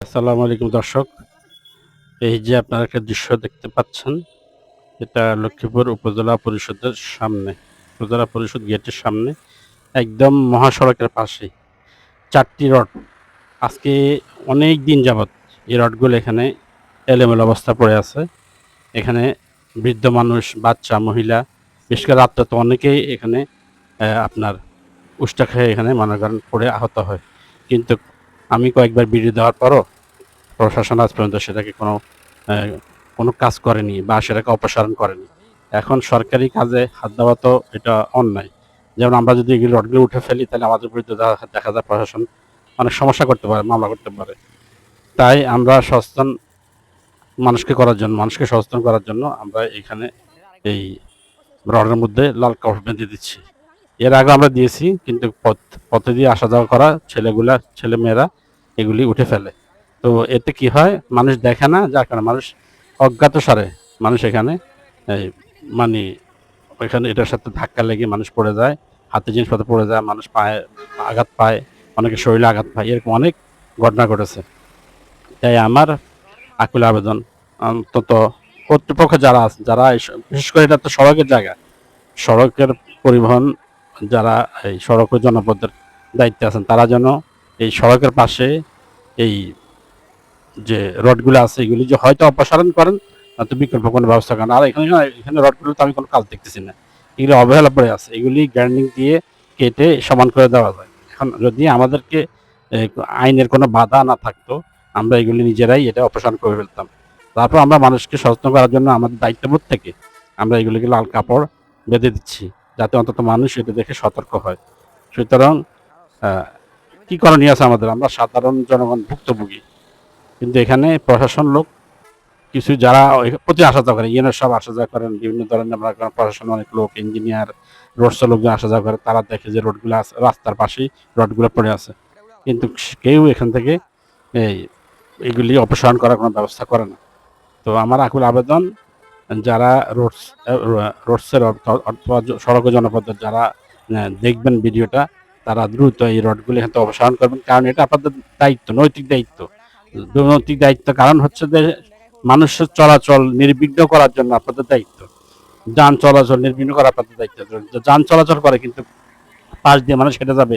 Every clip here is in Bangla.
আসসালামু আলাইকুম দর্শক। এই যে আপনারা একটা দৃশ্য দেখতে পাচ্ছেন, এটা লক্ষ্মীপুর উপজেলা পরিষদের সামনে, উপজেলা পরিষদ গেটের সামনে, একদম মহাসড়কের পাশে চারটি রড। আজকে অনেক দিন যাবত এই রডগুলো এখানে এলোমেলো অবস্থা পড়ে আছে। এখানে বৃদ্ধ মানুষ, বাচ্চা, মহিলা, বিশেষ করে রাত্রে তো অনেকেই এখানে আপনার উষ্টা খেয়ে এখানে মনে করেন পড়ে আহত হয়। কিন্তু আমি কয়েকবার বিডি দেওয়ার পরও প্রশাসন আজ পর্যন্ত সেটাকে কোনো কোনো কাজ করেনি বা সেটাকে অপসারণ করেনি। এখন সরকারি কাজে হাত দেওয়া তো এটা অন্যায়। যেমন আমরা যদি এগুলো রডগুলো উঠে ফেলি, তাহলে আমাদের বিরুদ্ধে দেখা- যায় প্রশাসন অনেক সমস্যা করতে পারে, মামলা করতে পারে। তাই আমরা সচেতন মানুষকে করার জন্য, মানুষকে সচেতন করার জন্য আমরা এখানে এই রডের মধ্যে লাল কাপড় বেঁধে দিচ্ছি। এর আগে আমরা দিয়েছি, কিন্তু পথ, পথে দিয়ে আসা যাওয়া করা ছেলেগুলা ছেলে মেয়েরা এগুলি উঠে ফেলে। তো এতে কি হয়, মানুষ দেখে না, যার কারণে মানুষ অজ্ঞাত সারে মানুষ এখানে মানে ওইখানে এটার সাথে ধাক্কা লেগে মানুষ পড়ে যায়, হাতে জিনিসপত্র পড়ে যায়, মানুষ পায়ে আঘাত পায় অনেকে শরীরে আঘাত পায়, এরকম অনেক ঘটনা ঘটেছে। তাই আমার আকুল আবেদন, অন্তত কর্তৃপক্ষ যারা আছে, যারা বিশেষ করে এটা তো সড়কের জায়গা, সড়কের পরিবহন যারা এই সড়ক ও জনপদের দায়িত্বে আছেন, তারা যেন এই সড়কের পাশে এই যে রডগুলো আছে, এগুলি যে হয়তো অপসারণ করেন নয়তো বিকল্প কোনো ব্যবস্থা করেন। আর এখানে এখানে রডগুলো তো আমি কোনো কাজ দেখতেছি না। এগুলি অবহেলা পড়ে আছে। এগুলি গ্রাইন্ডিং দিয়ে কেটে সমান করে দেওয়া যায়। এখন যদি আমাদেরকে আইনের কোনো বাধা না থাকতো, আমরা এগুলি নিজেরাই এটা অপসারণ করে ফেলতাম। তারপর আমরা মানুষকে সচেতন করার জন্য আমাদের দায়িত্ববোধ থেকে আমরা এগুলিকে লাল কাপড় বেঁধে দিচ্ছি। যাতে অন্তত মানুষ এটা দেখে সতর্ক হয়। সুতরাং কি করণীয় আছে আমাদের? আমরা সাধারণ জনগণ ভুক্তভোগী। কিন্তু এখানে প্রশাসন লোক, কিছু যারা প্রতি আসা যাওয়া করেন ইউনিয়ন সব আসা যাওয়া করেন, বিভিন্ন ধরনের আমরা প্রশাসন অনেক লোক, ইঞ্জিনিয়ার, রোডস লোকজন আসা যাওয়া করে, তারা দেখে যে রোডগুলো আছে রাস্তার পাশেই রোডগুলো পড়ে আছে। কিন্তু কেউ এখান থেকে এই, এগুলি অপসারণ করার কোনো ব্যবস্থা করে না। তো আমার আকুল আবেদন যারা রোডস রোডসের অথবা সড়ক ও জনপদের যারা দেখবেন ভিডিওটা, তারা দ্রুত এই রডগুলি হয়তো অপসারণ করবেন। কারণ এটা আপনাদের দায়িত্ব, নৈতিক দায়িত্ব। নৈতিক দায়িত্ব, কারণ হচ্ছে যে মানুষের চলাচল নির্বিঘ্ন করার জন্য আপনাদের দায়িত্ব। যান চলাচল নির্বিঘ্ন করা আপনাদের দায়িত্ব। যান চলাচল করে, কিন্তু পাশ দিয়ে মানুষ হেঁটে যাবে,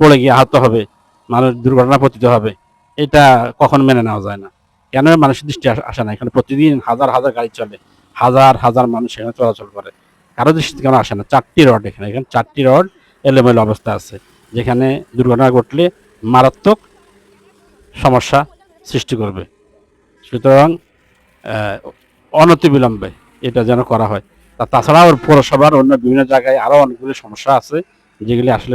পড়ে গিয়ে আহত হবে, মানুষ দুর্ঘটনা পতিত হবে, এটা কখন মেনে নেওয়া যায় না। কেন মানুষের দৃষ্টি আসে না? এখানে প্রতিদিন হাজার হাজার গাড়ি চলে। হাজার হাজার মানুষ এখানে চলাচল করে। কারও দৃষ্টিতে কেন আসে না। চারটি রড এখানে। এখানে চারটি রড এলোমেলো অবস্থা আছে, যেখানে দুর্ঘটনা ঘটলে মারাত্মক সমস্যা সৃষ্টি করবে। সুতরাং অনতিবিলম্বে এটা যেন করা হয়। তাছাড়াও পৌরসভার অন্য বিভিন্ন জায়গায় আরও অনেকগুলি সমস্যা আছে, যেগুলি আসলে